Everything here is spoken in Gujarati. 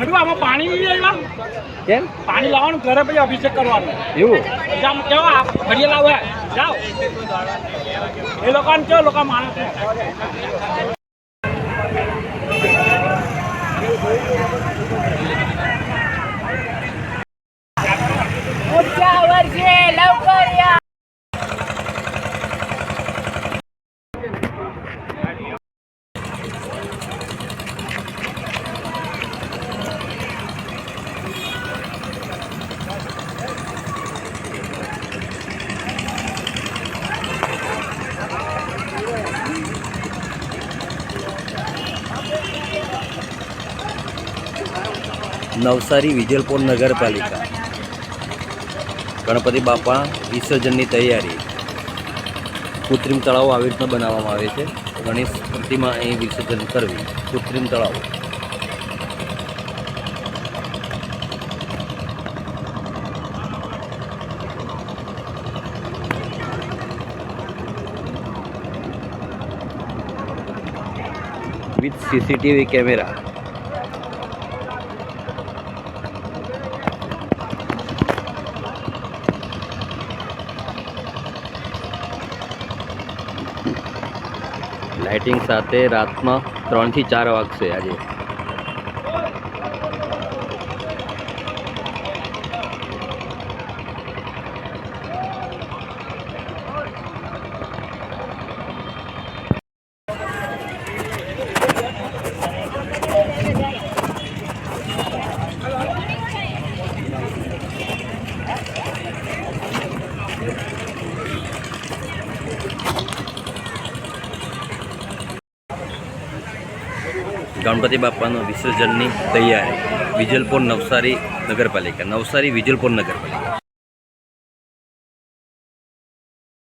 પાણી નહીં આવ્યા કેમ? પાણી લાવવાનું ઘરે પછી અભિષેક કરવાનો. એવું? આમ કેવા ઘડીએ લાવે જાઓ. એ લોકોને કેવો લોકો માણસ નવસારી વિજલપોર નગરપાલિકા. ગણપતિ બાપા વિસર્જનની તૈયારી. કૃત્રિમ તળાવ આવી રીતના બનાવવામાં આવે છે. ગણેશ પ્રતિમા અહીં વિસર્જન કરવી. કૃત્રિમ તળાવ. With CCTV camera. લાઇટિંગ સાથે રાતમાં ત્રણથી ચાર વાગશે આજે. ગણપતિ બાપાનું વિસર્જનની તૈયારી વિજલપુર નવસારી નગરપાલિકા. નવસારી વિજલપુર નગરપાલિકા.